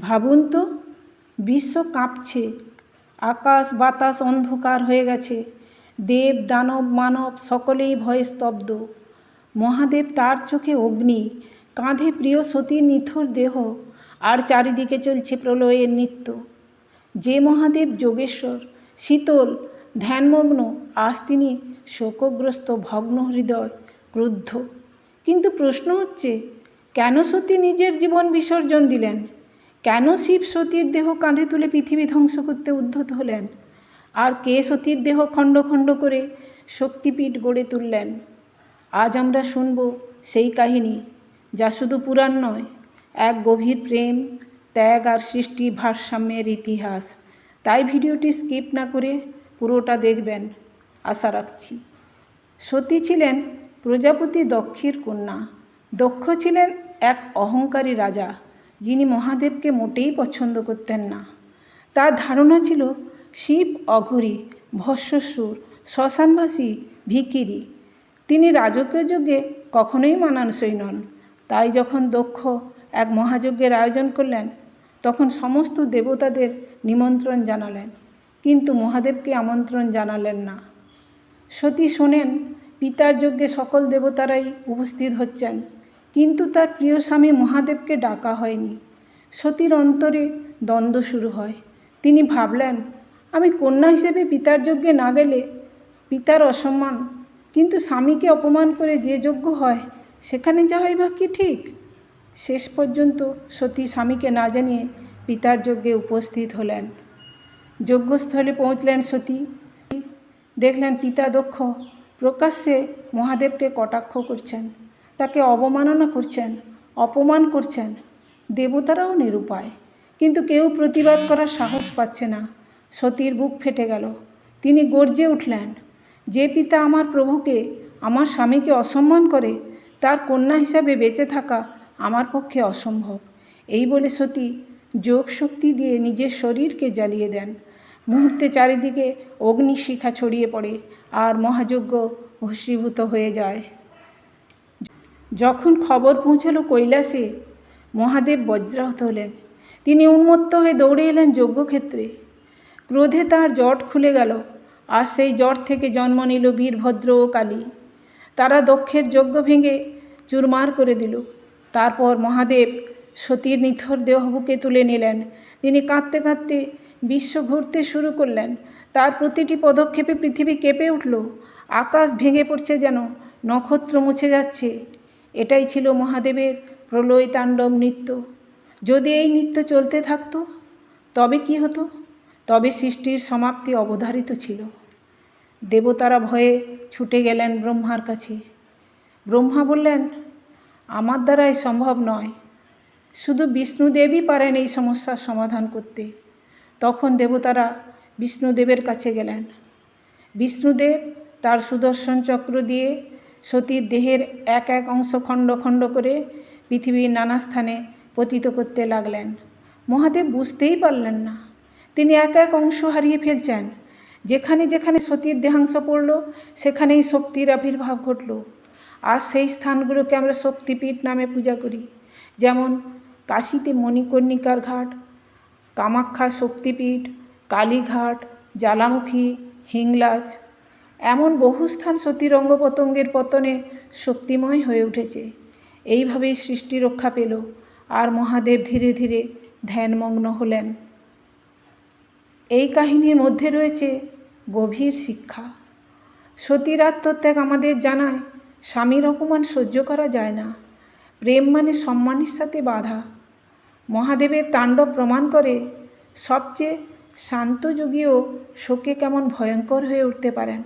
ভাবুন তো, বিশ্ব কাঁপছে, আকাশ, বাতাস অন্ধকার হয়ে গেছে, দেব, দানব, মানব সকলেই ভয়ে স্তব্ধ। মহাদেব তার চোখে অগ্নি, কাঁধে প্রিয় সতীর নিথর দেহ, আর চারিদিকে চলছে প্রলয়ের নৃত্য। যে মহাদেব যোগেশ্বর, শীতল, ধ্যানমগ্ন, আজ তিনি শোকগ্রস্ত, ভগ্ন হৃদয়, ক্রুদ্ধ। কিন্তু প্রশ্ন হচ্ছে, কেন সতী নিজের জীবন বিসর্জন দিলেন? কেন শিব সতীর দেহ কাঁধে তুলে পৃথিবী ধ্বংস করতে উদ্ধত হলেন? আর কে সতীর দেহ খণ্ড খণ্ড করে শক্তিপীঠ গড়ে তুললেন? আজ আমরা শুনব সেই কাহিনী, যা শুধু পুরাণ নয়, এক গভীর প্রেম, ত্যাগ আর সৃষ্টি ভারসাম্যের ইতিহাস। তাই ভিডিওটি স্কিপ না করে পুরোটা দেখবেন। আশা রাখছি। সতী ছিলেন প্রজাপতি দক্ষের কন্যা। দক্ষ ছিলেন এক অহংকারী রাজা। যিনি মহাদেবকে মোটেই পছন্দ করতেন না। তার ধারণা ছিল, শিব অঘরী ভস্মসুর শ্মশানবাসী ভিকিরি তিনি রাজকীয় যজ্ঞে কখনোই মানানসই নন। তাই যখন দক্ষ এক মহাযজ্ঞের আয়োজন করলেন, তখন সমস্ত দেবতাদের নিমন্ত্রণ জানালেন। কিন্তু মহাদেবকে আমন্ত্রণ জানালেন না। সতী শোনেন, পিতার যজ্ঞে সকল দেবতারাই উপস্থিত হচ্ছেন। কিন্তু তার প্রিয় স্বামী মহাদেবকে ডাকা হয়নি। সতীর অন্তরে দ্বন্দ্ব শুরু হয়। তিনি ভাবলেন, আমি কন্যা হিসেবে পিতার যজ্ঞে না গেলে পিতার অসম্মান, কিন্তু স্বামীকে অপমান করে যে যোগ্য হয়, সেখানে যা যাওয়াই বা কি ঠিক? শেষ পর্যন্ত সতী স্বামীকে না জানিয়ে পিতার যজ্ঞে উপস্থিত হলেন। যজ্ঞস্থলে পৌঁছলেন সতী। দেখলেন পিতা দক্ষ, প্রকাশ্যে মহাদেবকে কটাক্ষ করছেন। তাকে অবমাননা করছেন, অপমান করছেন। দেবতারাও নিরুপায়। কিন্তু কেউ প্রতিবাদ করার সাহস পাচ্ছে না। সতীর বুক ফেটে গেল। তিনি গর্জে উঠলেন, যে পিতা আমার প্রভুকে, আমার স্বামীকে অসম্মান করে, তার কন্যা হিসাবে বেঁচে থাকা আমার পক্ষে অসম্ভব। এই বলে সতী যোগ শক্তি দিয়ে নিজের শরীরকে জ্বালিয়ে দেন। মুহূর্তে চারিদিকে অগ্নিশিখা ছড়িয়ে পড়ে আর মহাযজ্ঞ ভস্মীভূত হয়ে যায়। যখন খবর পৌঁছালো কৈলাসে, মহাদেব বজ্রাহত হলেন। তিনি উন্মত্ত হয়ে দৌড়ে এলেন যজ্ঞক্ষেত্রে। ক্রোধে তার জট খুলে গেল, আর সেই জট থেকে জন্ম নিল বীরভদ্র ও কালী। তারা দক্ষের যজ্ঞ ভেঙে চুরমার করে দিল। তারপর মহাদেব সতীর নিথর দেহবুকে তুলে নিলেন। তিনি কাঁদতে কাঁদতে বিশ্ব ঘুরতে শুরু করলেন। তার প্রতিটি পদক্ষেপে পৃথিবী কেঁপে উঠল। আকাশ ভেঙে পড়ছে যেন নক্ষত্র মুছে যাচ্ছে। এটাই ছিল মহাদেবের প্রলয় তাণ্ডব নৃত্য। যদি এই নৃত্য চলতে থাকত, তবে কি হতো? তবে সৃষ্টির সমাপ্তি অবধারিত ছিল। দেবতারা ভয়ে ছুটে গেলেন ব্রহ্মার কাছে। ব্রহ্মা বললেন, আমার দ্বারাই সম্ভব নয়। শুধু বিষ্ণুদেবই পারেন এই সমস্যার সমাধান করতে। তখন দেবতারা বিষ্ণুদেবের কাছে গেলেন। বিষ্ণুদেব তার সুদর্শন চক্র দিয়ে সতীর দেহের এক এক অংশ খণ্ড খণ্ড করে পৃথিবীর নানা স্থানে পতিত করতে লাগলেন। মহাদেব বুঝতেই পারলেন না। তিনি এক এক অংশ হারিয়ে ফেলছেন। যেখানে যেখানে সতীর দেহাংশ পড়ল, সেখানেই শক্তির আবির্ভাব ঘটল। আর সেই স্থানগুলোকে আমরা শক্তিপীঠ নামে পূজা করি। যেমন কাশীতে মণিকর্ণিকার ঘাট, কামাখ্যা শক্তিপীঠ, কালীঘাট, জ্বালামুখী, হিংলাজ এমন বহু স্থান সতীর অঙ্গ পতঙ্গের পতনে শক্তিময় হয়ে উঠেছে। এইভাবেই সৃষ্টি রক্ষা পেল, আর মহাদেব ধীরে ধীরে ধ্যানমগ্ন হলেন। এই কাহিনীর মধ্যে রয়েছে গভীর শিক্ষা। সতীর আত্মত্যাগ আমাদের জানায় স্বামীর অপমান সহ্য করা যায় না। প্রেম মানে সম্মানের সাথে বাধা। মহাদেবের তাণ্ডব প্রমাণ করে, সবচেয়ে শান্ত যোগীও শোকে কেমন ভয়ঙ্কর হয়ে উঠতে পারেন।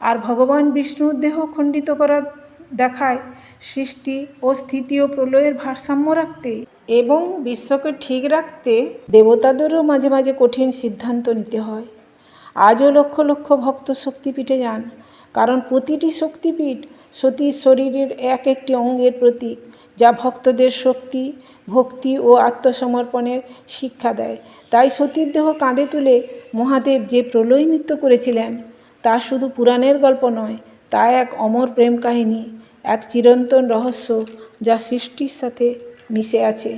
আর ভগবান বিষ্ণুর দেহ খণ্ডিত করা দেখায় সৃষ্টি ও স্থিতি ও প্রলয়ের ভারসাম্য রাখতে এবং বিশ্বকে ঠিক রাখতে দেবতাদেরও মাঝে মাঝে কঠিন সিদ্ধান্ত নিতে হয়। আজও লক্ষ লক্ষ ভক্ত শক্তিপীঠে যান, কারণ প্রতিটি শক্তিপীঠ সতীর শরীরের এক একটি অঙ্গের প্রতীক, যা ভক্তদের শক্তি, ভক্তি ও আত্মসমর্পণের শিক্ষা দেয়। তাই সতীর দেহ কাঁধে তুলে মহাদেব যে প্রলয় নৃত্য করেছিলেন তা শুধু পুরাণের গল্প নয়, তা এক অমর প্রেম কাহিনী, এক চিরন্তন রহস্য যা সৃষ্টির সাথে মিশে আছে।